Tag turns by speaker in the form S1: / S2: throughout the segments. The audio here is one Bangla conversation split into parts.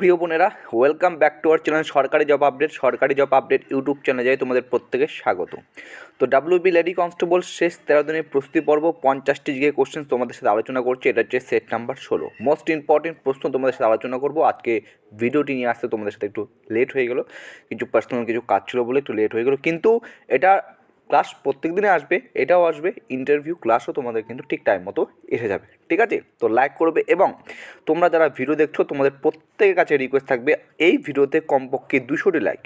S1: প্রিয় বোনেরা welcome back to our channel সরকারি জব আপডেট সরকারি জব আপডেট ইউটিউব চ্যানেলে তোমাদের প্রত্যেকের স্বাগত। তো ডাব্লিউবি লেডি কনস্টেবল শেষ তেরো দিনের প্রস্তুতি পর্ব, পঞ্চাশটি জিকে কোশ্চেন তোমাদের সাথে আলোচনা করছে, এটা হচ্ছে সেট নাম্বার ষোলো। মোস্ট ইম্পর্টেন্ট প্রশ্ন তোমাদের সাথে আলোচনা করব, আজকে ভিডিওটি নিয়ে আসতে তোমাদের সাথে একটু লেট হয়ে গেলো, কিছু পার্সোনাল কিছু কাজ ছিল বলে একটু লেট হয়ে গেলো, কিন্তু এটা ক্লাস প্রত্যেক দিনে আসবে, এটাও আসবে ইন্টারভিউ ক্লাসও তোমাদের কিন্তু ঠিক টাইম মতো এসে যাবে, ঠিক আছে? তো লাইক করবে এবং তোমরা যারা ভিডিও দেখছ, তোমাদের প্রত্যেকের কাছে রিকোয়েস্ট থাকবে, এই ভিডিওতে কমপক্ষে দুশোটি লাইক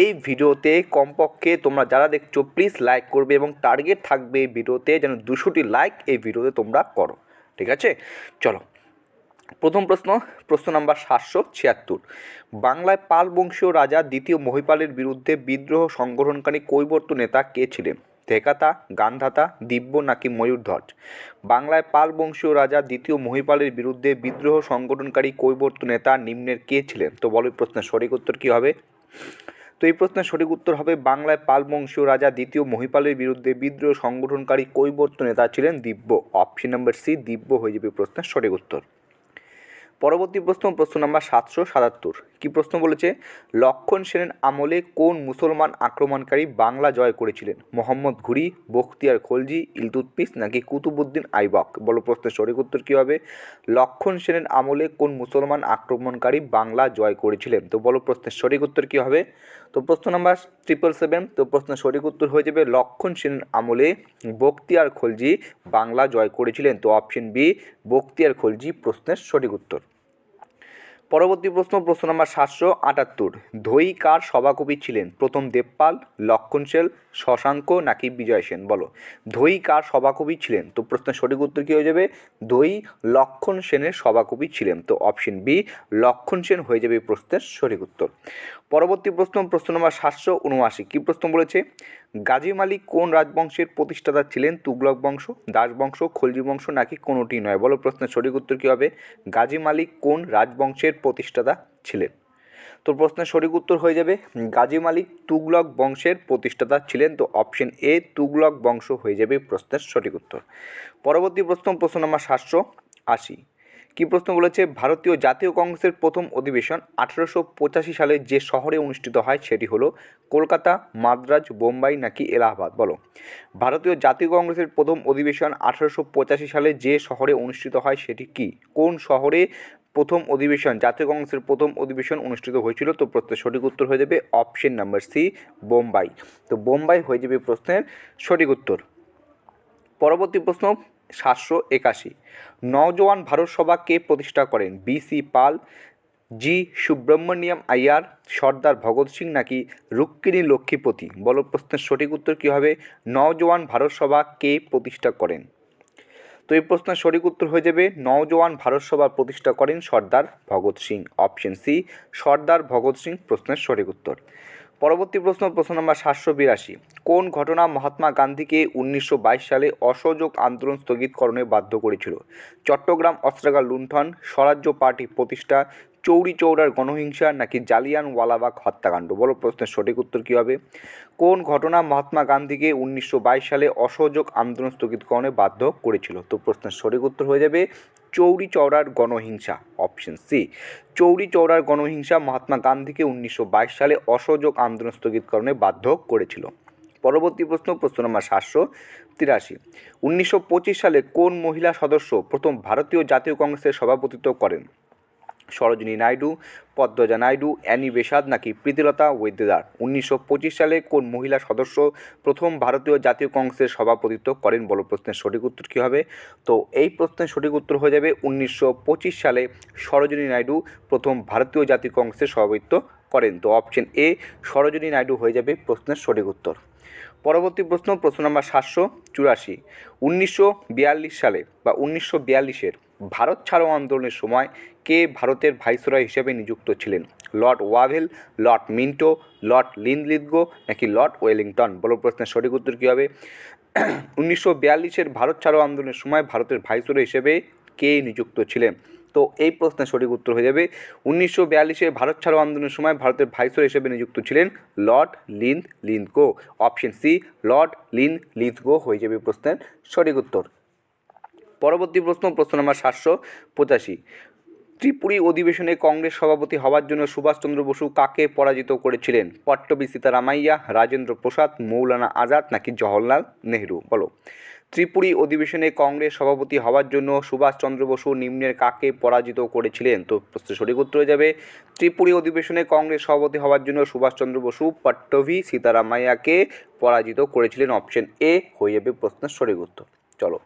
S1: এই ভিডিওতে কমপক্ষে তোমরা যারা দেখছ প্লিজ লাইক করবে এবং টার্গেট থাকবে এই ভিডিওতে যেন দুশোটি লাইক এই ভিডিওতে তোমরা করো, ঠিক আছে? চলো। প্রথম প্রশ্ন প্রশ্ন নাম্বার সাতশো ছিয়াত্তর। বাংলায় পাল বংশীয় রাজা দ্বিতীয় মহিপালের বিরুদ্ধে বিদ্রোহ সংগঠনকারী কৈবর্ত নেতা কে ছিলেন? থেকাতা, গান্ধাতা, দিব্য নাকি ময়ূরধ্বজ? বাংলায় পাল বংশীয় রাজা দ্বিতীয় মহিপালের বিরুদ্ধে বিদ্রোহ সংগঠনকারী কৈবর্ত নেতা নিম্নের কে ছিলেন? তো বলো প্রশ্নের সঠিক উত্তর কী হবে? তো এই প্রশ্নের সঠিক উত্তর হবে, বাংলায় পাল বংশীয় রাজা দ্বিতীয় মহিপালের বিরুদ্ধে বিদ্রোহ সংগঠনকারী কৈবর্ত নেতা ছিলেন Divya. Option number C Divya হয়ে যাবে প্রশ্নের সঠিক উত্তর। পরবর্তী প্রশ্ন প্রশ্ন নাম্বার সাতশো সাতাত্তর। কী প্রশ্ন বলেছে? লক্ষণ সেনের আমলে কোন মুসলমান আক্রমণকারী বাংলা জয় করেছিলেন? মোহাম্মদ ঘুরি, বখতিয়ার খলজি ইলতুৎপিস নাকি কুতুবুদ্দিন আইবক? বলো প্রশ্নের সঠিক উত্তর কী হবে? লক্ষণ সেনের আমলে কোন মুসলমান আক্রমণকারী বাংলা জয় করেছিলেন? তো বলো প্রশ্নের সঠিক উত্তর কী হবে? তো প্রশ্ন নাম্বার ট্রিপল সেভেন তো প্রশ্নের সঠিক উত্তর হয়ে যাবে লক্ষণ সেনের আমলে বখতিয়ার খলজি বাংলা জয় করেছিলেন। তো অপশন বি বখতিয়ার খলজি প্রশ্নের সঠিক উত্তর। পরবর্তী প্রশ্ন প্রশ্ন নম্বর সাতশো আটাত্তর। ধৈ কার সভাকবি ছিলেন? প্রথম দেবপাল, লক্ষণ সেল শশাঙ্ক নাকি বিজয় সেন? বলো। ধৈ কার সভাকবি ছিলেন? তো প্রশ্নের সঠিক উত্তর কী হয়ে যাবে? ধৈ লক্ষণ সেনের সভাকবি ছিলেন। তো অপশন বি লক্ষণ সেন হয়ে যাবে প্রশ্নের সঠিক উত্তর। পরবর্তী প্রশ্ন প্রশ্ন নম্বর সাতশো উনআশি। কী প্রশ্ন বলেছে? গাজী মালিক কোন রাজবংশের প্রতিষ্ঠাতা ছিলেন? তুগলক বংশ, দাস বংশ, খলজি বংশ নাকি কোনোটি নয়? বলো প্রশ্নের সঠিক উত্তর কী হবে? গাজী মালিক কোন রাজবংশের প্রতিষ্ঠাতা ছিলেন? তো প্রশ্নের সঠিক উত্তর হয়ে যাবে, গাজী মালিক তুগলক বংশের প্রতিষ্ঠাতা ছিলেন। তো অপশন এ তুগলক বংশ হয়ে যাবে প্রশ্নের সঠিক উত্তর। পরবর্তী প্রশ্ন প্রশ্ন নম্বর সাতশো আশি। কী প্রশ্ন বলেছে? ভারতীয় জাতীয় কংগ্রেসের প্রথম অধিবেশন আঠেরোশো পঁচাশি সালে যে শহরে অনুষ্ঠিত হয় সেটি হলো কলকাতা, মাদ্রাজ, বোম্বাই নাকি এলাহাবাদ? বলো। ভারতীয় জাতীয় কংগ্রেসের প্রথম অধিবেশন আঠেরোশো পঁচাশি সালে যে শহরে অনুষ্ঠিত হয় সেটি কি? কোন শহরে প্রথম অধিবেশন, জাতীয় কংগ্রেসের প্রথম অধিবেশন অনুষ্ঠিত হয়েছিল? তো প্রশ্নের সঠিক উত্তর হয়ে যাবে অপশন নাম্বার সি, বোম্বাই। তো বোম্বাই হয়ে যাবে প্রশ্নের সঠিক উত্তর। পরবর্তী প্রশ্ন সাতশো একাশি। নওজোয়ান ভারত সভা কে প্রতিষ্ঠা করেন? বিসি পাল, জি সুব্রহ্মণ্যম আইয়ার, সর্দার ভগৎ সিং নাকি রুক্মিণী লক্ষ্মীপতি? বল, প্রশ্নের সঠিক উত্তর কী হবে? নওজোয়ান ভারত সভা কে প্রতিষ্ঠা করেন? তো এই প্রশ্নের সঠিক উত্তর হয়ে যাবে, নওজোয়ান ভারত সভা প্রতিষ্ঠা করেন সর্দার ভগৎ সিং। অপশন সি, সর্দার ভগৎ সিং, প্রশ্নের সঠিক উত্তর। পরবর্তী প্রশ্ন প্রশ্ন নম্বর সাতশো বিরাশি। কোন ঘটনা মহাত্মা গান্ধীকে উনিশশো বাইশ সালে অসহযোগ আন্দোলন স্থগিতকরণে বাধ্য করেছিল? চট্টগ্রাম অস্ত্রাগার লুণ্ঠন, স্বরাজ্য পার্টি প্রতিষ্ঠা, চৌরি চৌরার গণহিংসা নাকি জালিয়ান ওয়ালাবাগ হত্যাকাণ্ড? বলো প্রশ্নের সঠিক উত্তর কী হবে? কোন ঘটনা মহাত্মা গান্ধীকে উনিশশো বাইশ সালে অসহযোগ আন্দোলন স্থগিতকরণে বাধ্য করেছিল? তো প্রশ্নের সঠিক উত্তর হয়ে যাবে চৌরি চৌরার গণহিংসা অপশন সি চৌরি চৌরার গণহিংসা মহাত্মা গান্ধীকে উনিশশো বাইশ সালে অসহযোগ আন্দোলন স্থগিতকরণে বাধ্য করেছিল। পরবর্তী প্রশ্ন প্রশ্ন নম্বর সাতশো তিরাশি। উনিশশো সালে কোন মহিলা সদস্য প্রথম ভারতীয় জাতীয় কংগ্রেসের সভাপতিত্ব করেন? সরোজিনী নাইডু, পদ্মজা নাইডু, অ্যানি বেসাদ নাকি প্রীতিলতা ওয়েদ্দেদার উনিশশো সালে কোন মহিলা সদস্য প্রথম ভারতীয় জাতীয় কংগ্রেসের সভাপতিত্ব করেন বলো প্রশ্নের সঠিক উত্তর কী হবে? তো এই প্রশ্নের সঠিক উত্তর হয়ে যাবে উনিশশো পঁচিশ সালে সরোজিনী নাইডু প্রথম ভারতীয় জাতীয় কংগ্রেসের সভাপতিত্ব করেন। তো অপশন এ, সরোজিনী নাইডু হয়ে যাবে প্রশ্নের সঠিক উত্তর। পরবর্তী প্রশ্ন প্রশ্ন নম্বর সাতশো চুরাশি। উনিশশো সালে বা উনিশশো বিয়াল্লিশের ভারত ছাড়ো আন্দোলনের সময় কে ভারতের ভাইসরয় হিসেবে নিযুক্ত ছিলেন? Lord Wavell, lord Minto, lord Linlithgow নাকি লর্ড ওয়েলিংটন? বলো প্রশ্নের সঠিক উত্তর কী হবে? উনিশশো বিয়াল্লিশের ভারত ছাড়ো আন্দোলনের সময় ভারতের ভাইসরয় হিসেবে কে নিযুক্ত ছিলেন? তো এই প্রশ্নের সঠিক উত্তর হয়ে যাবে। উনিশশো বিয়াল্লিশে ভারত ছাড়ো আন্দোলনের সময় ভারতের ভাইসরয় হিসেবে নিযুক্ত ছিলেন lord Lin Linlithgow option C, lord Linlithgow হয়ে যাবে প্রশ্নের সঠিক উত্তর। পরবর্তী প্রশ্ন প্রশ্ন নম্বর সাতশো পঁচাশি। ত্রিপুরী অধিবেশনে কংগ্রেস সভাপতি হওয়ার জন্য সুভাষচন্দ্র বসু কাকে পরাজিত করেছিলেন? পট্টবী সীতারামাইয়া, রাজেন্দ্র প্রসাদ, মৌলানা আজাদ নাকি জওহরলাল নেহরু? বলো। ত্রিপুরী অধিবেশনে কংগ্রেস সভাপতি হওয়ার জন্য সুভাষচন্দ্র বসু নিম্নের কাকে পরাজিত করেছিলেন? তো প্রশ্নের সঠিক উত্তর হয়ে যাবে। ত্রিপুরী অধিবেশনে কংগ্রেস সভাপতি হওয়ার জন্য সুভাষচন্দ্র বসু পট্টভী সীতারামাইয়াকে পরাজিত করেছিলেন? অপশন এ হয়ে যাবে প্রশ্নের সঠিক উত্তর। চলো।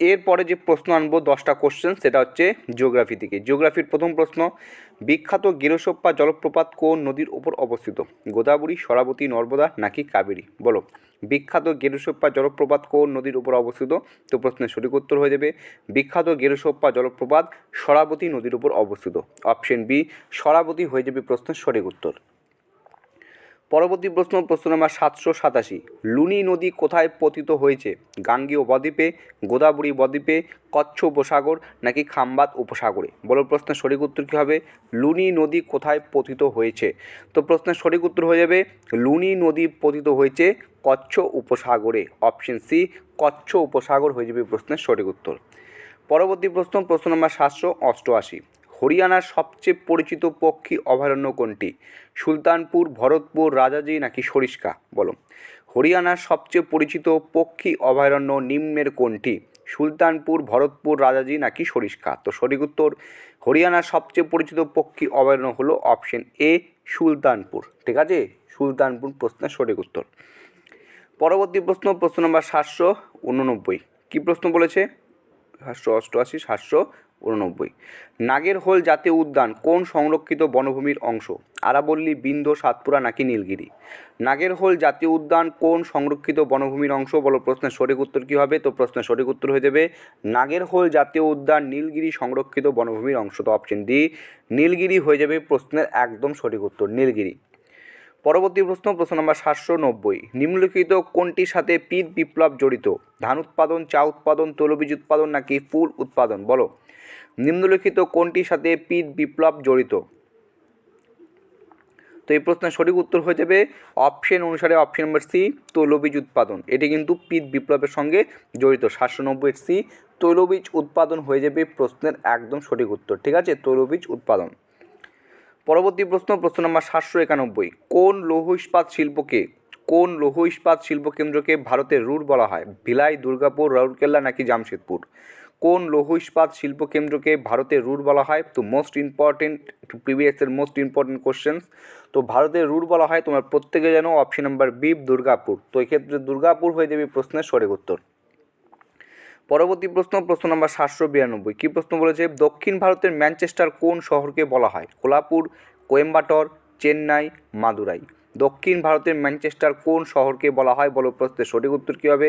S1: এরপরে যে প্রশ্ন আনব দশটা কোশ্চেন সেটা হচ্ছে জিওগ্রাফি থেকে জিওগ্রাফির প্রথম প্রশ্ন, বিখ্যাত গেরোসোপ্পা জলপ্রপাত কোন নদীর ওপর অবস্থিত? গোদাবরী, সরাবতী, নর্মদা নাকি কাবেরী? বলো। বিখ্যাত গেরুসোপ্পা জলপ্রপাত কোন নদীর উপর অবস্থিত? তো প্রশ্নের সঠিক উত্তর হয়ে যাবে, বিখ্যাত গেরুসোপ্পা জলপ্রপাত সরাবতী নদীর উপর অবস্থিত। অপশন বি সরাবতী হয়ে যাবে প্রশ্নের সঠিক উত্তর। পরবর্তী প্রশ্ন প্রশ্ন নম্বর সাতশো সাতাশি। লুনি নদী কোথায় পতিত হয়েছে? গাঙ্গেয় বদ্বীপে গোদাবরী বদ্বীপে কচ্ছ উপসাগর নাকি খাম্বাত উপসাগরে? বলো প্রশ্নের সঠিক উত্তর কী হবে? লুনি নদী কোথায় পতিত হয়েছে? তো প্রশ্নের সঠিক উত্তর হয়ে যাবে, লুনি নদী পতিত হয়েছে কচ্ছ উপসাগরে। অপশন সি, কচ্ছ উপসাগর হয়ে যাবে প্রশ্নের সঠিক উত্তর। পরবর্তী প্রশ্ন প্রশ্ন নম্বর সাতশো অষ্টআশি। হরিয়ানার সবচেয়ে পরিচিত পক্ষী অভয়ারণ্য কোনটি? সুলতানপুর, ভরতপুর, রাজাজি নাকি সরিষ্কা? বলো। হরিয়ানার সবচেয়ে পরিচিত পক্ষী অভয়ারণ্য নিম্নের কোনটি? সুলতানপুর, ভরতপুর, রাজাজি নাকি সরিষ্কা? তো সঠিক উত্তর, হরিয়ানার সবচেয়ে পরিচিত পক্ষী অভয়ারণ্য হলো অপশন এ, সুলতানপুর। ঠিক আছে? সুলতানপুর প্রশ্নের সঠিক উত্তর। পরবর্তী প্রশ্ন প্রশ্ন নম্বর সাতশো উননব্বই। কী প্রশ্ন বলেছে? সাতশো অষ্টআশি, সাতশো উননব্বই নাগেরহোল জাতীয় উদ্যান কোন সংরক্ষিত বনভূমির অংশ? আরাবল্লী বিন্ধ্য সাতপুরা নাকি নীলগিরি? নাগেরহোল জাতীয় উদ্যান কোন সংরক্ষিত বনভূমির অংশ বলো, প্রশ্নের সঠিক উত্তর কী হবে? তো প্রশ্নের সঠিক উত্তর হয়ে যাবে নাগেরহোল জাতীয় উদ্যান নীলগিরি সংরক্ষিত বনভূমির অংশ। তো অপশন ডি নীলগিরি হয়ে যাবে প্রশ্নের একদম সঠিক উত্তর, নীলগিরি। পরবর্তী প্রশ্ন প্রশ্ন নম্বর সাতশো নব্বই। নিম্নলিখিত কোনটির সাথে পিত বিপ্লব জড়িত? ধান উৎপাদন, চা উৎপাদন, তৈলবীজ উৎপাদন নাকি ফুল উৎপাদন? বলো। নিম্নলিখিত কোনটির সাথে পিত বিপ্লব জড়িত? তো এই প্রশ্নের সঠিক উত্তর হয়ে যাবে অপশন অনুসারে অপশন নম্বর সি তৈলবীজ উৎপাদন। এটি কিন্তু পিত বিপ্লবের সঙ্গে জড়িত। সাতশো নব্বই সি তৈলবীজ উৎপাদন হয়ে যাবে প্রশ্নের একদম সঠিক উত্তর। ঠিক আছে? তৈলবীজ উৎপাদন। পরবর্তী প্রশ্ন প্রশ্ন নম্বর সাতশো একানব্বই। কোন লৌহ ইস্পাত শিল্পকে, কোন লৌহ ইস্পাত শিল্প কেন্দ্রকে ভারতের রুট বলা হয়? ভিলাই, দুর্গাপুর, রাউরকেল্লা নাকি জামশেদপুর? কোন লৌহ ইস্পাত শিল্প কেন্দ্রকে ভারতের রুট বলা হয়? তো মোস্ট ইম্পর্টেন্ট প্রিভিয়াসের মোস্ট ইম্পর্টেন্ট কোশ্চেন্স তো ভারতের রুট বলা হয়, তোমার প্রত্যেকে যেন অপশন নাম্বার বি দুর্গাপুর। তো এক্ষেত্রে দুর্গাপুর হয়ে যাবে প্রশ্নের সঠিক উত্তর। পরবর্তী প্রশ্ন প্রশ্ন নম্বর সাতশো বিরানব্বই। কী প্রশ্ন বলেছে? দক্ষিণ ভারতের ম্যানচেস্টার কোন শহরকে বলা হয়? কোলাপুর, কোয়েম্বাটর, চেন্নাই, মাদুরাই। দক্ষিণ ভারতের ম্যানচেস্টার কোন শহরকে বলা হয়? বলো প্রশ্নের সঠিক উত্তর কী হবে?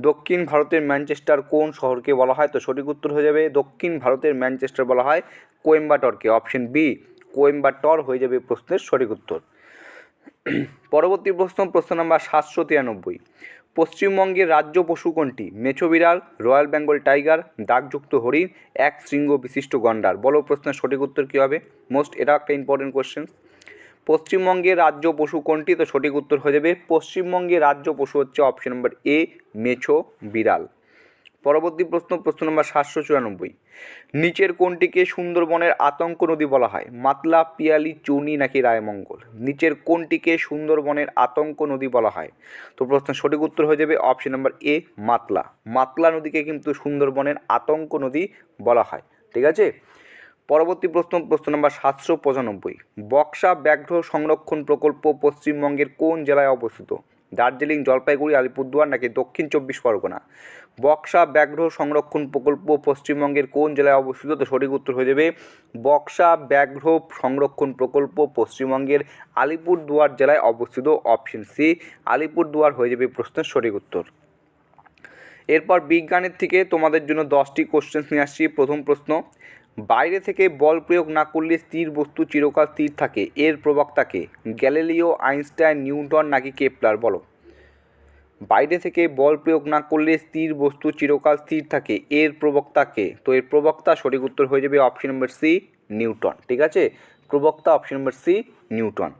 S1: দক্ষিণ ভারতের ম্যানচেস্টার কোন শহরকে বলা হয়? তো সঠিক উত্তর হয়ে যাবে দক্ষিণ ভারতের ম্যানচেস্টার বলা হয় কোয়েম্বাটরকে। অপশন বি, কোয়েম্বাটর হয়ে যাবে প্রশ্নের সঠিক উত্তর। পরবর্তী প্রশ্ন প্রশ্ন নাম্বার সাতশো তিরানব্বই। পশ্চিমবঙ্গের রাজ্য পশু কোনটি? মেছো বিড়াল, রয়্যাল বেঙ্গল টাইগার, দাগযুক্ত হরিণ, এক শৃঙ্গ বিশিষ্ট গন্ডার। বলো প্রশ্নের সঠিক উত্তর কী হবে? মোস্ট এটা একটা ইম্পর্টেন্ট কোশ্চেন পশ্চিমবঙ্গের রাজ্য পশু কোনটি? তো সঠিক উত্তর হয়ে যাবে পশ্চিমবঙ্গের রাজ্য পশু হচ্ছে অপশন নম্বর এ মেছো, বিড়াল। পরবর্তী প্রশ্ন প্রশ্ন নম্বর সাতশো চুরানব্বই। নিচের কোনটিকে সুন্দরবনের আতঙ্ক নদী বলা হয়? মাতলা, পিয়ালি, চুনি নাকি রায়মঙ্গল? নিচের কোনটিকে সুন্দরবনের আতঙ্ক নদী বলা হয়? তো প্রশ্নের সঠিক উত্তর হয়ে যাবে option number A Matla. Matla নদীকে কিন্তু সুন্দরবনের আতঙ্ক নদী বলা হয়। ঠিক আছে? পরবর্তী প্রশ্ন প্রশ্ন নম্বর সাতশো পঁচানব্বই। বক্সা ব্যাঘ্র সংরক্ষণ প্রকল্প পশ্চিমবঙ্গের কোন জেলায় অবস্থিত? দার্জিলিং, জলপাইগুড়ি, আলিপুরদুয়ার নাকি দক্ষিণ চব্বিশ পরগনা? বক্সা ব্যাঘ্র সংরক্ষণ প্রকল্প পশ্চিমবঙ্গের কোন জেলায় অবস্থিত? তো সঠিক উত্তর হয়ে যাবে বক্সা ব্যাঘ্র সংরক্ষণ প্রকল্প পশ্চিমবঙ্গের আলিপুরদুয়ার জেলায় অবস্থিত। অপশন সি, আলিপুরদুয়ার হয়ে যাবে প্রশ্নের সঠিক উত্তর। এরপর বিজ্ঞানের থেকে তোমাদের জন্য দশটি কোশ্চেন্স নিয়ে আসছি। প্রথম প্রশ্ন বাইরে থেকে বল প্রয়োগ না করলে স্থির বস্তু চিরকাল স্থির থাকে। এর প্রবক্তাকে গ্যালিলিও, আইনস্টাইন, নিউটন নাকি কেপলার বলো? বাইরে থেকে বল প্রয়োগ না করলে স্থির বস্তু চিরকাল স্থির থাকে। এর প্রবক্তাকে, তো এর প্রবক্তা সঠিক উত্তর হয়ে যাবে অপশন নম্বর সি, নিউটন। ঠিক আছে? প্রবক্তা অপশন নম্বর সি, নিউটন।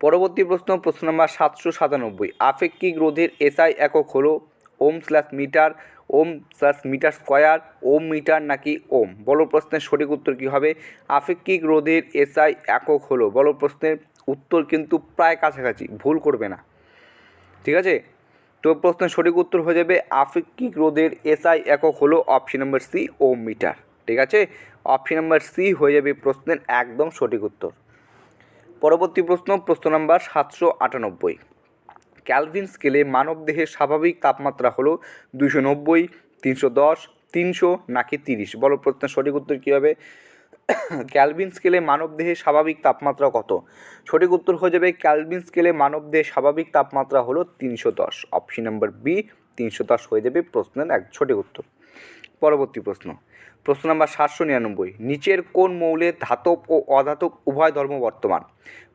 S1: পরবর্তী প্রশ্ন প্রশ্ন নম্বর সাতশো সাতানব্বই। আপেক্ষিক রোধের এসআই একক হলো ohm slash metre ohm slash metre square, ohm metre নাকি ওম? বলো প্রশ্নের সঠিক উত্তর কী হবে? আপেক্ষিক রোধের এসআই একক হলো। বলো প্রশ্নের উত্তর কিন্তু প্রায় কাছাকাছি, ভুল করবে না। ঠিক আছে? তো প্রশ্নের সঠিক উত্তর হয়ে যাবে, আপেক্ষিক রোধের এসআই একক হলো option number C ohm metre. ঠিক আছে? অপশন নাম্বার সি হয়ে যাবে প্রশ্নের একদম সঠিক উত্তর। পরবর্তী প্রশ্ন প্রশ্ন নাম্বার সাতশো আটানব্বই। ক্যালভিন স্কেলে মানবদেহের স্বাভাবিক তাপমাত্রা হলো দুশো নব্বই, তিনশো দশ, তিনশো নাকি তিরিশ? বলো প্রশ্নের সঠিক উত্তর কী হবে? ক্যালভিন স্কেলে মানবদেহের স্বাভাবিক তাপমাত্রা কত? সঠিক উত্তর হয়ে যাবে ক্যালভিন স্কেলে মানবদেহের স্বাভাবিক তাপমাত্রা হলো তিনশো দশ। অপশন নাম্বার বি তিনশো দশ হয়ে যাবে প্রশ্নের এক সঠিক উত্তর। পরবর্তী প্রশ্ন। প্রশ্ন নাম্বার সাতশো নিরানব্বই। নিচের কোন মৌলে ধাতব ও অধাতব উভয় ধর্ম বর্তমান?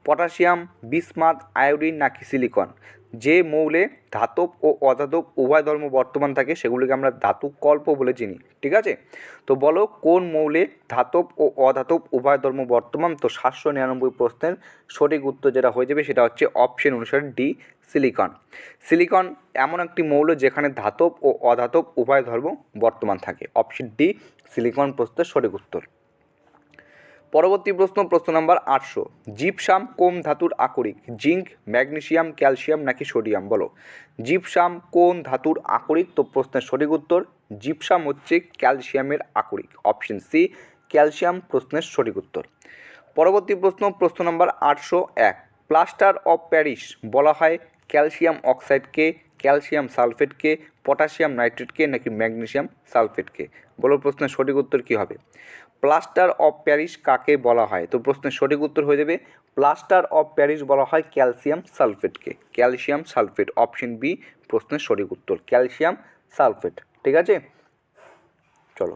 S1: পটাশিয়াম বিসমাত আয়োডিন নাকি সিলিকন? যে মৌলে ধাতব ও অধাতব উভয় ধর্ম বর্তমান থাকে, সেগুলিকে আমরা ধাতু কল্প বলে চিনি, ঠিক আছে? তো বলো, কোন মৌলে ধাতব ও অধাতব উভয় ধর্ম বর্তমান? তো সাতশো নিরানব্বই প্রশ্নের সঠিক উত্তর যেটা হয়ে যাবে সেটা হচ্ছে অপশন অনুসারে ডি সিলিকন সিলিকন এমন একটি মৌল যেখানে ধাতব ও অধাতব উভয় ধর্ম বর্তমান থাকে। অপশন ডি সিলিকন প্রশ্নের সঠিক উত্তর। পরবর্তী প্রশ্ন প্রশ্ন নাম্বার আটশো। জিপসাম কোন ধাতুর আকরিক? জিঙ্ক ম্যাগনেশিয়াম ক্যালসিয়াম নাকি সোডিয়াম? বলো। জিপসাম কোন ধাতুর আকরিক? তো প্রশ্নের সঠিক উত্তর, জিপসাম হচ্ছে ক্যালসিয়ামের আকরিক। অপশন সি, ক্যালসিয়াম প্রশ্নের সঠিক উত্তর। পরবর্তী প্রশ্ন প্রশ্ন নাম্বার আটশো এক। প্লাস্টার অফ প্যারিস বলা হয় ক্যালসিয়াম অক্সাইডকে, ক্যালসিয়াম সালফেটকে, পটাশিয়াম নাইট্রেটকে নাকি ম্যাগনেশিয়াম সালফেটকে? বলো প্রশ্নের সঠিক উত্তর কী হবে? প্লাস্টার অফ প্যারিস কাকে বলা হয়? তো প্রশ্নের সঠিক উত্তর হয়ে যাবে, প্লাস্টার অফ প্যারিস বলা হয় ক্যালসিয়াম সালফেটকে। ক্যালসিয়াম সালফেট, অপশন বি, প্রশ্নের সঠিক উত্তর। ক্যালসিয়াম সালফেট, ঠিক আছে? চলো।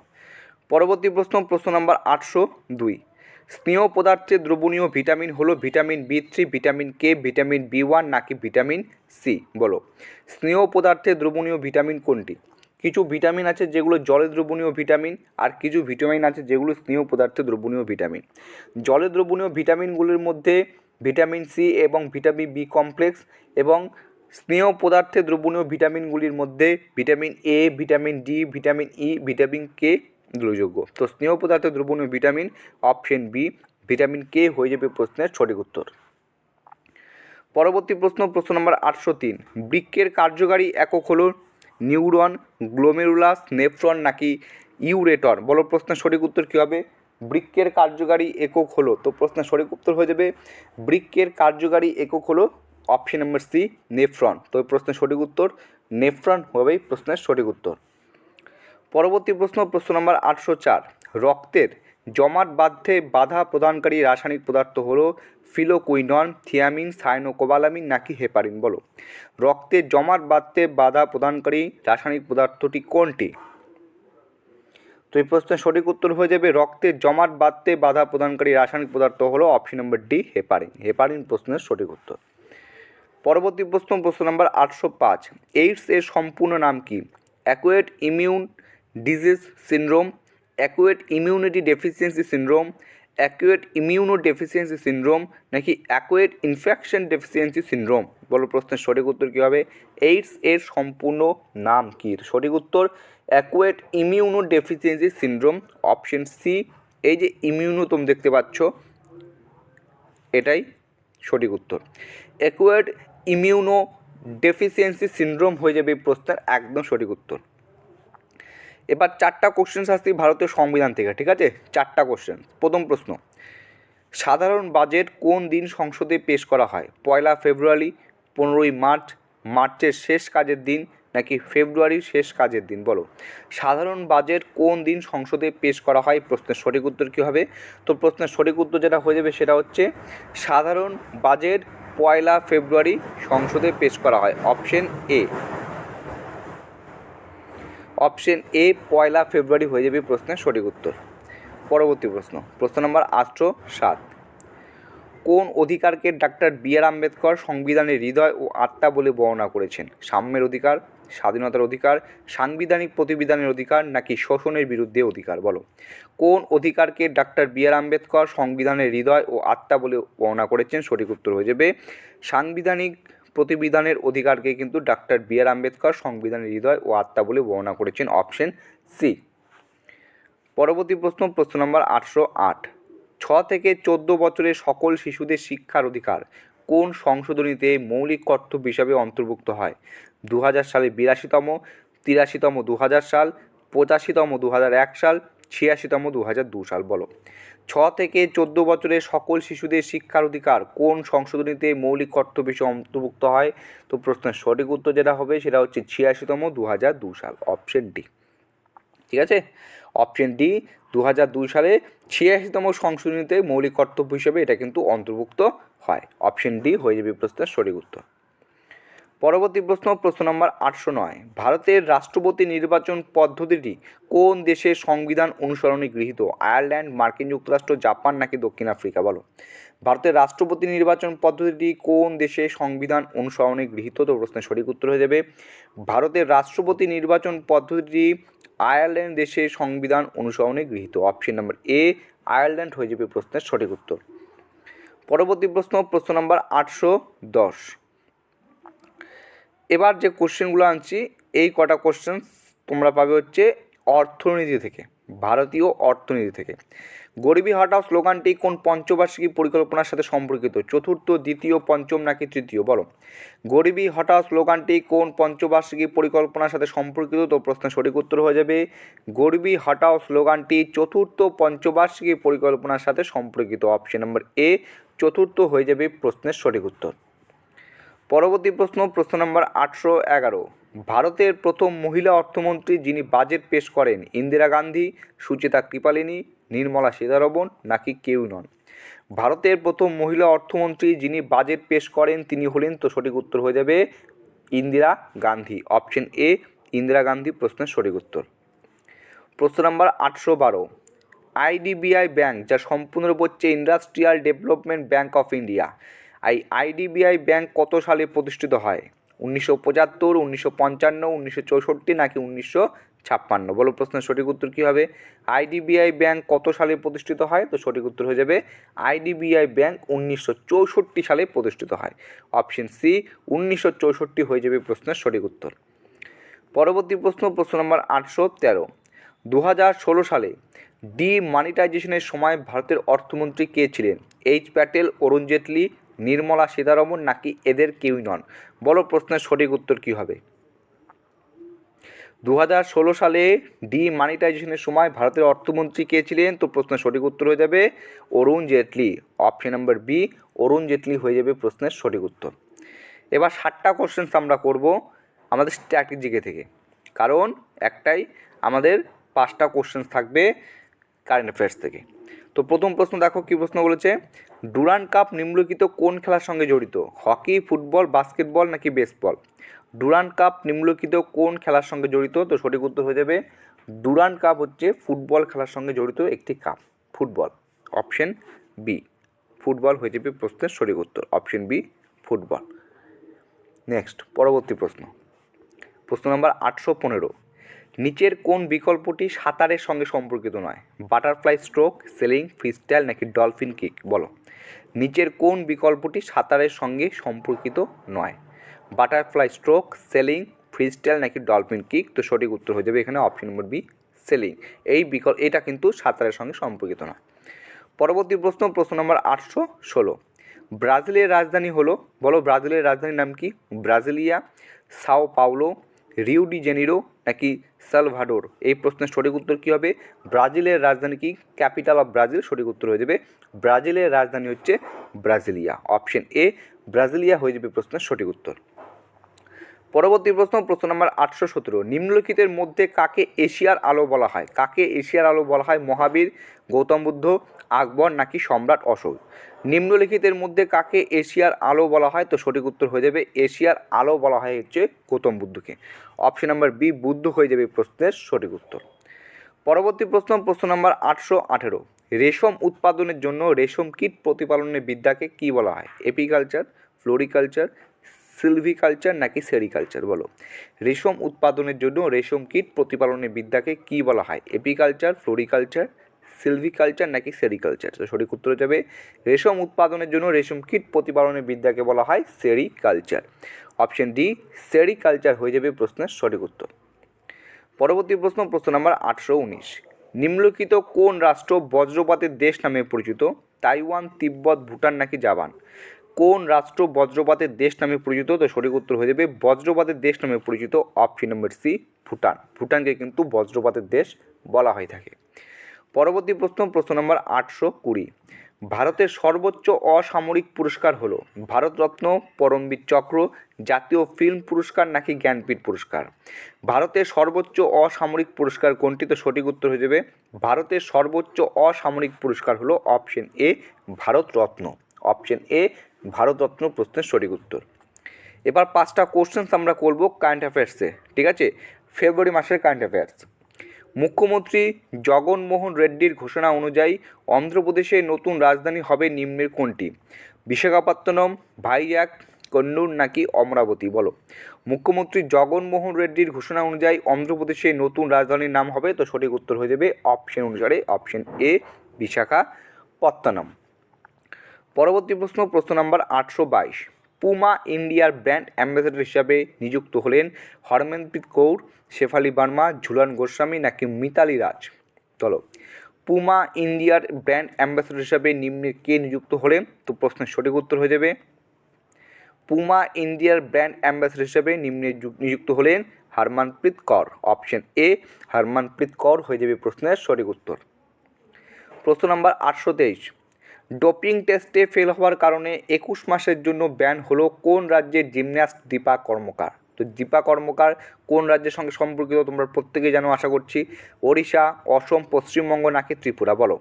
S1: পরবর্তী প্রশ্ন প্রশ্ন নাম্বার আটশো দুই। স্নেহ পদার্থে দ্রবণীয় ভিটামিন হলো vitamin B three, vitamin K, vitamin B one নাকি ভিটামিন সি? বলো। স্নেহ পদার্থে দ্রবণীয় ভিটামিন কোনটি? কিছু ভিটামিন আছে যেগুলো জলে দ্রবণীয় ভিটামিন আর কিছু ভিটামিন আছে যেগুলো স্নেহ পদার্থে দ্রবণীয় ভিটামিন। জলে দ্রবণীয় ভিটামিনগুলির মধ্যে ভিটামিন সি এবং ভিটামিন বি কমপ্লেক্স এবং স্নেহ পদার্থে দ্রবণীয় ভিটামিনগুলির মধ্যে vitamin A, vitamin D, vitamin E, vitamin K উল্লেখযোগ্য। তো স্নেহ পদার্থে দ্রবণীয় vitamin option B, vitamin K হয়ে যাবে প্রশ্নের সঠিক উত্তর। পরবর্তী প্রশ্ন প্রশ্ন নম্বর আটশো তিন। বৃক্কের কার্যকারী একক হলো নিউরন, গ্লোমেরুলাস, নেফ্রন নাকি ইউরেটর? বলো প্রশ্নের সঠিক উত্তর কী হবে? বৃক্কের কার্যকারী একক হলো, তো প্রশ্নের সঠিক উত্তর হয়ে যাবে, বৃক্কের কার্যকারী একক হলো অপশন নম্বর সি, নেফ্রন। তো প্রশ্নের সঠিক উত্তর, নেফ্রন হবেই প্রশ্নের সঠিক উত্তর। পরবর্তী প্রশ্ন প্রশ্ন নম্বর আটশো চার। রক্তের জমাট বাধ্যে বাধা প্রদানকারী রাসায়নিক পদার্থ হলো ফিলোকুইনন, থিয়ামিন, সাইনোকোবালামিন নাকি হেপারিন, বলো। রক্তে জমাট বাঁধতে বাধা প্রদানকারী রাসায়নিক পদার্থটি কোনটি? তো এই প্রশ্নের সঠিক উত্তর হয়ে যাবে, রক্তে জমাট বাঁধতে বাধা প্রদানকারী রাসায়নিক পদার্থ হলো option number D, heparin. Heparin প্রশ্নের সঠিক উত্তর। পরবর্তী প্রশ্ন প্রশ্ন নম্বর আটশো পাঁচ। এইডস এর সম্পূর্ণ নাম কি? Acute immune disease syndrome acute immunity deficiency syndrome acute immunodeficiency syndrome নাকি অ্যাকুয়েট ইনফেকশন ডেফিসিয়েন্সি সিনড্রোম বলো প্রশ্নের সঠিক উত্তর কী হবে এইডস এর সম্পূর্ণ নাম কী? সঠিক উত্তর acute immunodeficiency syndrome option C এই যে ইমিউনো তুমি দেখতে পাচ্ছ, এটাই সঠিক উত্তর। অ্যাকুয়েট ইমিউনো ডেফিসিয়েন্সি সিনড্রোম হয়ে যাবে এই প্রশ্নের একদম সঠিক উত্তর। এবার চারটা কোশ্চেন আসছে ভারতীয় সংবিধান থেকে, ঠিক আছে? চারটা কোশ্চেন প্রথম প্রশ্ন, সাধারণ বাজেট কোন দিন সংসদে পেশ করা হয়? পয়লা ফেব্রুয়ারি, পনেরোই মার্চ, মার্চের শেষ কাজের দিন নাকি ফেব্রুয়ারির শেষ কাজের দিন? বলো। সাধারণ বাজেট কোন দিন সংসদে পেশ করা হয়? প্রশ্নের সঠিক উত্তর কী হবে? তো প্রশ্নের সঠিক উত্তর যেটা হয়ে যাবে সেটা হচ্ছে, সাধারণ বাজেট পয়লা ফেব্রুয়ারি সংসদে পেশ করা হয়। অপশন এ অপশন এ, পয়লা ফেব্রুয়ারি হয়ে যাবে প্রশ্নের সঠিক উত্তর। পরবর্তী প্রশ্ন প্রশ্ন নম্বর আটশো সাত। কোন অধিকারকে ডাক্তার বি আর আম্বেদকর সংবিধানের হৃদয় ও আত্মা বলে বর্ণনা করেছেন? সাম্যের অধিকার, স্বাধীনতার অধিকার, সাংবিধানিক প্রতিবিধানের অধিকার নাকি শোষণের বিরুদ্ধে অধিকার? বলো। কোন অধিকারকে ডাক্তার বি আর আম্বেদকর সংবিধানের হৃদয় ও আত্মা বলে বর্ণনা করেছেন? সঠিক উত্তর হয়ে যাবে সাংবিধানিক প্রতিবিধানের অধিকারকে কিন্তু ডাক্তার বি আর আম্বেদকর সংবিধানের হৃদয় ও আত্মা বলে বর্ণনা করেছেন অপশন সি। পরবর্তী প্রশ্ন প্রশ্ন নম্বর আটশো আট। ছ থেকে চোদ্দ বছরের সকল শিশুদের শিক্ষার অধিকার কোন সংশোধনীতে মৌলিক কর্তব্য হিসাবে অন্তর্ভুক্ত হয়? দু হাজার সালে বিরাশিতম, তিরাশিতম দু হাজার সাল, পঁচাশিতম দু এক সাল, ছিয়াশিতম দু সাল বলো। ছ থেকে চোদ্দ বছরের সকল শিশুদের শিক্ষার অধিকার কোন সংশোধনীতে মৌলিক কর্তব্য অন্তর্ভুক্ত হয়? তো প্রশ্নের সঠিক উত্তর যেটা হবে সেটা হচ্ছে ছিয়াশিতম দু হাজার দু সাল অপশন ডি ঠিক আছে? অপশন ডি দু হাজার দুই সালে ছিয়াশিতম সংশোধনীতে মৌলিক কর্তব্য হিসেবে এটা কিন্তু অন্তর্ভুক্ত হয়। অপশন ডি হয়ে যাবে প্রশ্নের সঠিক উত্তর। পরবর্তী প্রশ্ন প্রশ্ন নম্বর আটশো নয়। ভারতের রাষ্ট্রপতি নির্বাচন পদ্ধতিটি কোন দেশের সংবিধান অনুসরণে গৃহীত? আয়ারল্যান্ড, মার্কিন যুক্তরাষ্ট্র, জাপান নাকি দক্ষিণ আফ্রিকা? বলো। ভারতের রাষ্ট্রপতি নির্বাচন পদ্ধতিটি কোন দেশের সংবিধান অনুসরণে গৃহীত? তো প্রশ্নের সঠিক উত্তর হয়ে যাবে। ভারতের রাষ্ট্রপতি নির্বাচন পদ্ধতিটি আয়ারল্যান্ড দেশের সংবিধান অনুসরণে গৃহীত। অপশন নাম্বার এ, আয়ারল্যান্ড হয়ে যাবে প্রশ্নের সঠিক উত্তর। পরবর্তী প্রশ্ন প্রশ্ন নম্বর আটশো দশ। এবার যে কোশ্চেনগুলো আনছি, এই কটা কোশ্চেন তোমরা পাবে হচ্ছে অর্থনীতি থেকে, ভারতীয় অর্থনীতি থেকে। গরিবী হটাও স্লোগানটি কোন পঞ্চবার্ষিকী পরিকল্পনার সাথে সম্পর্কিত? চতুর্থ, দ্বিতীয়, পঞ্চম নাকি তৃতীয়? বলো। গরিবী হটাও স্লোগানটি কোন পঞ্চবার্ষিকী পরিকল্পনার সাথে সম্পর্কিত? তো প্রশ্নের সঠিক উত্তর হয়ে যাবে, গরিবী হটাও স্লোগানটি চতুর্থ, পঞ্চবার্ষিকী পরিকল্পনার সাথে সম্পর্কিত। অপশন নম্বর এ, চতুর্থ হয়ে যাবে প্রশ্নের সঠিক উত্তর। পরবর্তী প্রশ্ন প্রশ্ন নম্বর আটশো এগারো। ভারতের প্রথম মহিলা অর্থমন্ত্রী যিনি বাজেট পেশ করেন, ইন্দিরা গান্ধী, সুচেতা কৃপালিনী, নির্মলা সীতারমণ নাকি কেউ নন? ভারতের প্রথম মহিলা অর্থমন্ত্রী যিনি বাজেট পেশ করেন, তিনি হলেন তো সঠিক উত্তর হয়ে যাবে ইন্দিরা গান্ধী। অপশন এ, ইন্দিরা গান্ধী প্রশ্নের সঠিক উত্তর। প্রশ্ন নম্বর আটশো বারো। আইডিবিআই ব্যাংক, যা সম্পূর্ণরূপ হচ্ছে industrial development bank of India এই আইডিবিআই ব্যাংক কত সালে প্রতিষ্ঠিত হয়? উনিশশো পঁচাত্তর, উনিশশো পঞ্চান্ন, উনিশশো চৌষট্টি নাকি উনিশশো ছাপ্পান্ন? বলো প্রশ্নের সঠিক উত্তর কী হবে? আইডিবিআই ব্যাংক কত সালে প্রতিষ্ঠিত হয়? তো সঠিক উত্তর হয়ে যাবে আইডিবিআই ব্যাংক উনিশশো চৌষট্টি সালে প্রতিষ্ঠিত হয়। অপশন সি, উনিশশো চৌষট্টি হয়ে যাবে প্রশ্নের সঠিক উত্তর। পরবর্তী প্রশ্ন প্রশ্ন নম্বর আটশো তেরো। দু হাজার ষোলো সালে ডিমানিটাইজেশনের সময় ভারতের অর্থমন্ত্রী কে ছিলেন? এইচ প্যাটেল, অরুণ জেটলি নির্মলা সীতারমণ নাকি এদের কেউই নন? বলো প্রশ্নের সঠিক উত্তর কী হবে? দু হাজার ষোলো সালে ডিমানিটাইজেশনের সময় ভারতের অর্থমন্ত্রী কে ছিলেন? তো প্রশ্নের সঠিক উত্তর হয়ে যাবে Arun Jaitley. Option number B Arun Jaitley হয়ে যাবে প্রশ্নের সঠিক উত্তর। এবার ষাটটা কোশ্চেন্স আমরা করব আমাদের স্ট্র্যাটেজিকে থেকে। কারণ একটাই আমাদের পাঁচটা কোশ্চেন্স থাকবে কারেন্ট অ্যাফেয়ার্স থেকে। তো প্রথম প্রশ্ন দেখো কী প্রশ্ন বলেছে? ডুরান্ড কাপ নিম্নলিখিত কোন খেলার সঙ্গে জড়িত? হকি, ফুটবল, বাস্কেটবল নাকি বেসবল? ডুরান্ড কাপ নিম্নলিখিত কোন খেলার সঙ্গে জড়িত? তো সঠিক উত্তর হয়ে যাবে ডুরান্ড কাপ হচ্ছে ফুটবল খেলার সঙ্গে জড়িত একটি cup, football. Option B football হয়ে যাবে প্রশ্নের সঠিক উত্তর। Option B football. নেক্সট পরবর্তী প্রশ্ন। প্রশ্ন নম্বর আটশো পনেরো। নিচের কোন বিকল্পটি সাঁতারের সঙ্গে সম্পর্কিত নয়? বাটারফ্লাই স্ট্রোক, সেলিং, ফ্রিস্টাইল নাকি ডলফিন কিক? বলো। নিচের কোন বিকল্পটি সাঁতারের সঙ্গে সম্পর্কিত নয়? বাটারফ্লাই স্ট্রোক, সেলিং, ফ্রিস্টাইল নাকি ডলফিন কিক? তো সঠিক উত্তর হয়ে যাবে এখানে অপশন নম্বর বি, সেলিং। এই বিকল্প এটা কিন্তু সাঁতারের সঙ্গে সম্পর্কিত নয়। পরবর্তী প্রশ্ন প্রশ্ন নম্বর আটশো ষোলো। ব্রাজিলের রাজধানী হলো, বলো ব্রাজিলের রাজধানীর নাম কি? Brasilia, Sao Paulo Rio de Janeiro নাকি সালভাডোর? এই প্রশ্নের সঠিক উত্তর কী হবে? ব্রাজিলের রাজধানী কি? ক্যাপিটাল অফ ব্রাজিল সঠিক উত্তর হয়ে যাবে। ব্রাজিলের রাজধানী হচ্ছে ব্রাজিলিয়া। অপশন এ, ব্রাজিলিয়া হয়ে যাবে প্রশ্নের সঠিক উত্তর। পরবর্তী প্রশ্ন প্রশ্ন নম্বর আটশো সতেরো। নিম্নলিখিতের মধ্যে কাকে এশিয়ার আলো বলা হয়? কাকে এশিয়ার আলো বলা হয়? মহাবীর, গৌতম বুদ্ধ, আকবর নাকি সম্রাট অশোক? নিম্নলিখিতের মধ্যে কাকে এশিয়ার আলো বলা হয়? তো সঠিক উত্তর হয়ে যাবে এশিয়ার আলো বলা হয় হচ্ছে গৌতম বুদ্ধকে। অপশন নাম্বার বি, বুদ্ধ হয়ে যাবে প্রশ্নের সঠিক উত্তর। পরবর্তী প্রশ্ন প্রশ্ন নাম্বার আটশো আঠেরো। রেশম উৎপাদনের জন্য রেশম কীট প্রতিপালনের বিদ্যাকে কী বলা হয়? এপিকালচার, ফ্লোরিকালচার, সিলভিকালচার নাকি সেরিকালচার? বলো। রেশম উৎপাদনের জন্য রেশম কীট প্রতিপালনের বিদ্যাকে কী বলা হয়? এপিকালচার, ফ্লোরিকালচার সিলভিকালচার নাকি সেরিকালচার? তো সঠিক উত্তর যাবে রেশম উৎপাদনের জন্য রেশম কীট প্রতিপালনের বিদ্যাকে বলা হয় সেরিকালচার। অপশন ডি, সেরিকালচার হয়ে যাবে প্রশ্নের সঠিক উত্তর। পরবর্তী প্রশ্ন প্রশ্ন নাম্বার আটশো উনিশ। নিম্নলিখিত কোন রাষ্ট্র বজ্রপাতের দেশ নামে পরিচিত? তাইওয়ান, তিব্বত, ভুটান নাকি জাপান? কোন রাষ্ট্র বজ্রপাতের দেশ নামে পরিচিত? তো সঠিক উত্তর হয়ে যাবে বজ্রপাতের দেশ নামে পরিচিত, অপশন নম্বর সি, ভুটান। ভুটানকে কিন্তু বজ্রপাতের দেশ বলা হয়ে থাকে। পরবর্তী প্রশ্ন প্রশ্ন নম্বর আটশো কুড়ি। ভারতের সর্বোচ্চ অসামরিক পুরস্কার হলো ভারতরত্ন পরমবীর চক্র, জাতীয় ফিল্ম পুরস্কার নাকি জ্ঞানপীঠ পুরস্কার? ভারতের সর্বোচ্চ অসামরিক পুরস্কার কোনটি তো সঠিক উত্তর হয়ে যাবে? ভারতের সর্বোচ্চ অসামরিক পুরস্কার হলো option A, Bharat Ratna. Option A, Bharat Ratna প্রশ্নের সঠিক উত্তর। এবার পাঁচটা কোশ্চেন্স আমরা করব কারেন্ট অ্যাফেয়ার্সে ঠিক আছে? ফেব্রুয়ারি মাসের কারেন্ট অ্যাফেয়ার্স মুখ্যমন্ত্রী জগনমোহন রেড্ডির ঘোষণা অনুযায়ী অন্ধ্রপ্রদেশে নতুন রাজধানী হবে নিম্নের কোনটি? বিশাখাপত্তনম ভাইজাগ কন্নুর নাকি অমরাবতী? বলো। মুখ্যমন্ত্রী জগনমোহন রেড্ডির ঘোষণা অনুযায়ী অন্ধ্রপ্রদেশে নতুন রাজধানীর নাম হবে, তো সঠিক উত্তর হয়ে যাবে অপশন অনুসারে অপশন এ, বিশাখাপত্তনম। পরবর্তী প্রশ্ন প্রশ্ন নাম্বার আটশো বাইশ। পুমা ইন্ডিয়ার ব্র্যান্ড অ্যাম্বাসেডর হিসাবে নিযুক্ত হলেন হরমনপ্রীত কৌর, শেফালি বার্মা, ঝুলন গোস্বামী নাকি মিতালি রাজ? চলো। পুমা ইন্ডিয়ার ব্র্যান্ড অ্যাম্বাসেডর হিসাবে নিম্নে কে নিযুক্ত হলেন তো প্রশ্নের সঠিক উত্তর হয়ে যাবে। পুমা ইন্ডিয়ার ব্র্যান্ড অ্যাম্বাসেডর হিসাবে নিম্নে নিযুক্ত হলেন হরমনপ্রীত কৌর। অপশন এ, হরমনপ্রীত কৌর হয়ে যাবে প্রশ্নের সঠিক উত্তর। প্রশ্ন নাম্বার আটশো তেইশ। ডোপিং টেস্টে ফেল হওয়ার কারণে একুশ মাসের জন্য ব্যান হলো কোন রাজ্যের জিমন্যাস্ট দীপা কর্মকার? তো দীপা কর্মকার কোন রাজ্যের সঙ্গে সম্পর্কিত তোমরা প্রত্যেকেই জানো, আশা করছি। ওড়িশা, অসম, পশ্চিমবঙ্গ নাকি ত্রিপুরা? বলো।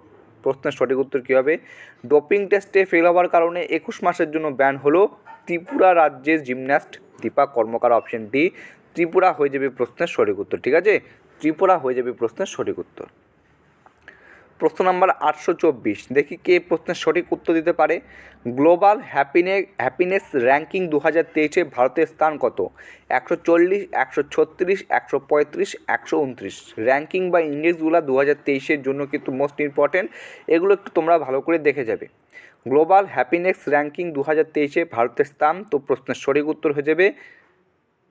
S1: প্রশ্নের সঠিক উত্তর কী হবে? ডোপিং টেস্টে ফেল হওয়ার কারণে একুশ মাসের জন্য ব্যান হলো ত্রিপুরা রাজ্যের gymnast Dipa Karmakar option D Tripura হয়ে যাবে প্রশ্নের সঠিক উত্তর, ঠিক আছে? ত্রিপুরা হয়ে যাবে প্রশ্নের সঠিক উত্তর। প্রশ্ন নাম্বার আটশো চব্বিশ। দেখি কে প্রশ্নের সঠিক উত্তর দিতে পারে। গ্লোবাল হ্যাপিনে, হ্যাপিনেস র্যাঙ্কিং দু হাজার তেইশে ভারতের স্থান কত? একশো চল্লিশ, একশো ছত্রিশ, একশো পঁয়ত্রিশ, একশো উনত্রিশ। র্যাঙ্কিং বা ইন্ডেক্সগুলো দু হাজার তেইশের জন্য কিন্তু মোস্ট ইম্পর্ট্যান্ট এগুলো একটু তোমরা ভালো করে দেখে যাবে। গ্লোবাল হ্যাপিনেস র্যাঙ্কিং দু হাজার তেইশে ভারতের স্থান। তো প্রশ্নের সঠিক উত্তর হয়ে যাবে।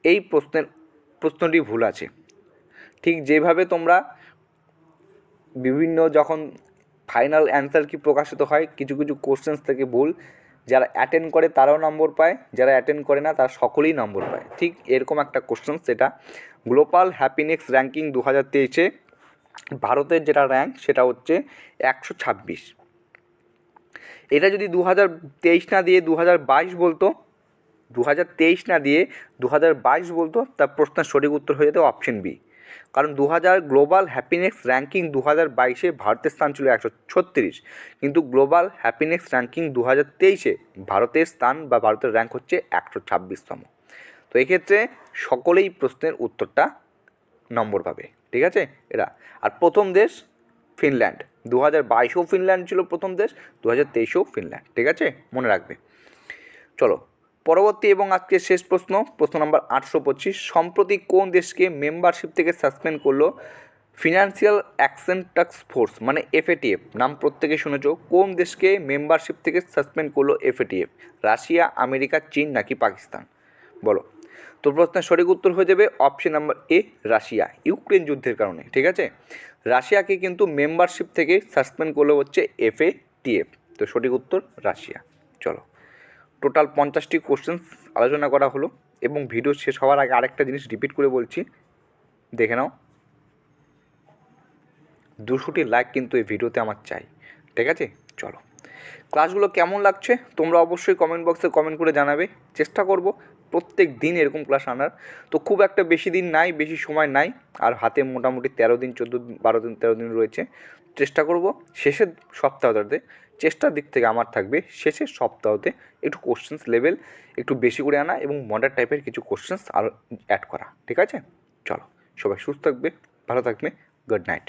S1: এই প্রশ্নের, প্রশ্নটি ভুল আছে। ঠিক যেভাবে তোমরা বিভিন্ন যখন ফাইনাল অ্যান্সার কি প্রকাশিত হয়, কিছু কিছু কোশ্চেন্স থেকে ভুল, যারা অ্যাটেন্ড করে তারাও নম্বর পায়, যারা অ্যাটেন্ড করে না তারা সকলেই নম্বর পায়। ঠিক এরকম একটা কোশ্চেন সেটা। গ্লোবাল হ্যাপিনেক্স র্যাঙ্কিং দু হাজার তেইশে ভারতের যেটা র্যাঙ্ক সেটা হচ্ছে একশো ছাব্বিশ। এটা যদি দু হাজার তেইশ না দিয়ে দু হাজার বাইশ বলতো দু হাজার তেইশ না দিয়ে দু হাজার বাইশ বলতো, তার প্রশ্নের সঠিক উত্তর হয়ে যেত অপশন বি কারণ দু হাজার গ্লোবাল হ্যাপিনেক্স র্যাঙ্কিং দু হাজার বাইশে ভারতের স্থান ছিল একশো ছত্রিশ। কিন্তু গ্লোবাল হ্যাপিনেক্স র্যাঙ্কিং দু হাজার তেইশে ভারতের স্থান বা ভারতের র্যাঙ্ক হচ্ছে একশো ছাব্বিশতম। তো এক্ষেত্রে সকলেই প্রশ্নের উত্তরটা নম্বর পাবে, ঠিক আছে? এরা, আর প্রথম দেশ ফিনল্যান্ড। দু হাজার বাইশেও ফিনল্যান্ড ছিল প্রথম দেশ দু হাজার তেইশেও ফিনল্যান্ড, ঠিক আছে? মনে রাখবে। চলো পরবর্তী এবং আজকের শেষ প্রশ্ন প্রশ্ন নম্বর আটশো পঁচিশ। সম্প্রতি কোন দেশকে মেম্বারশিপ থেকে সাসপেন্ড করল ফিনান্সিয়াল অ্যাকশন টাস্ক ফোর্স মানে এফএটিএফ নাম প্রত্যেকে শুনেছ। কোন দেশকে মেম্বারশিপ থেকে সাসপেন্ড করল এফএটিএফ রাশিয়া, আমেরিকা, চীন নাকি পাকিস্তান? বলো। তো প্রশ্নের সঠিক উত্তর হয়ে যাবে option number A Russia, Ukraine যুদ্ধের কারণে, ঠিক আছে? রাশিয়াকে কিন্তু মেম্বারশিপ থেকে সাসপেন্ড করল হচ্ছে এফএটিএফ তো সঠিক উত্তর, রাশিয়া। চলো। টোটাল পঞ্চাশটি কোশ্চেন্স আলোচনা করা হলো এবং ভিডিও শেষ হওয়ার আগে আরেকটা জিনিস রিপিট করে বলছি। দেখে নাও। দুশোটি লাইক কিন্তু এই ভিডিওতে আমার চাই। ঠিক আছে? চলো। ক্লাসগুলো কেমন লাগছে? তোমরা অবশ্যই কমেন্ট বক্সে কমেন্ট করে জানাবে। চেষ্টা করব প্রত্যেক দিন এরকম ক্লাস আনার। তো খুব একটা বেশি দিন নাই, বেশি সময় নাই। আর হাতে মোটামুটি তেরো দিন, চোদ্দ দিন, বারো দিন, তেরো দিন রয়েছে। চেষ্টা করব শেষের সপ্তাহটাতে চেষ্টার দিক থেকে আমার থাকবে, শেষের সপ্তাহতে একটু কোশ্চেন্স লেভেল একটু বেশি করে আনা এবং মডার টাইপের কিছু কোশ্চেন্স আরও অ্যাড করা, ঠিক আছে? চলো, সবাই সুস্থ থাকবে, ভালো থাকবে গুড নাইট